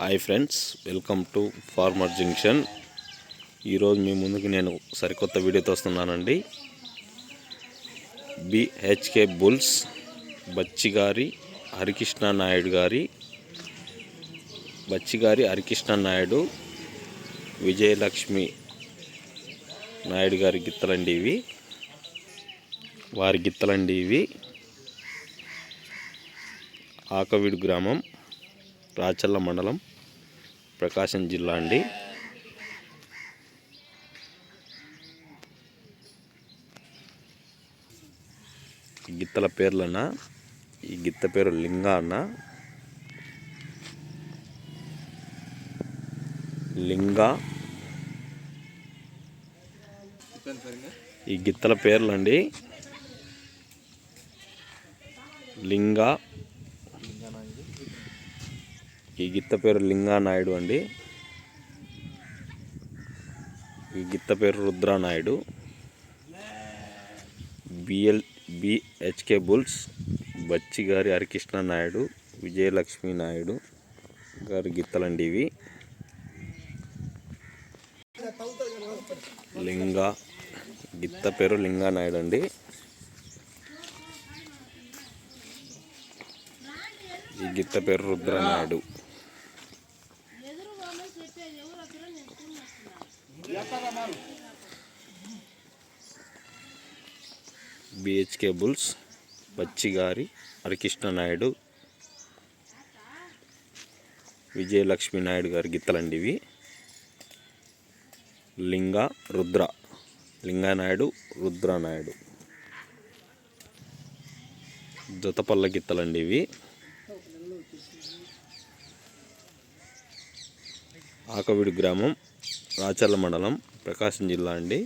Hi friends welcome to farmer junction. ఈరోజు మీ ముందుకు నేను సరికొత్త వీడియోతో వస్తున్నానండి. బిహెచ్కే బుల్స్ బచ్చిగారి హరికృష్ణ నాయుడు గారి బచ్చిగారి హరికృష్ణ నాయుడు విజయలక్ష్మి నాయుడు గారి గిత్తలండి ఇవి. వారి గిత్తలండి ఇవి. ఆకవీడు గ్రామం రాచల్ల మండలం ప్రకాశం జిల్లా అండి. గిత్తల పేర్లన ఈ గిత్త పేరు లింగా అన్న. లింగా. ఈ గిత్తల పేర్లండి. లింగా. ఈ గిత్త పేరు లింగా నాయుడు అండి. ఈ గిత్త పేరు Rudranaidu. BL BHK bulls Bachchi గారి హరికృష్ణ నాయుడు విజయలక్ష్మి నాయుడు గారి గిత్తలండి ఇవి. లింగా గిత్త పేరు లింగా నాయుడు అండి. ఈ గిత్త పేరు రుద్రనాయుడు. బిహెచ్కే బుల్స్ బచ్చిగారి హరికృష్ణ నాయుడు విజయలక్ష్మి నాయుడు గారి గిత్తలండి ఇవి లింగ రుద్ర లింగానాయుడు రుద్రనాయుడు జతపల్ల గిత్తలండి ఇవి ఆకవిడు గ్రామం రాచర్ల మండలం ప్రకాశం జిల్లా అండి.